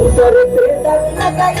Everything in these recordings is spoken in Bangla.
অন্তরেতে দাগ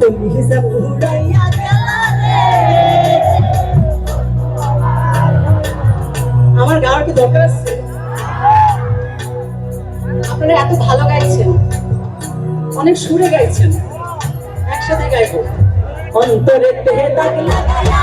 তুমি হিসাব উড়াইয়া আমার গাওয়ার কি দরকার আছে? আপনারা এত ভালো গাইছেন। অনেক সুরে গাইছেন। একসাথে গাইব। অন্তরে দেহে দাগ লাগাইয়া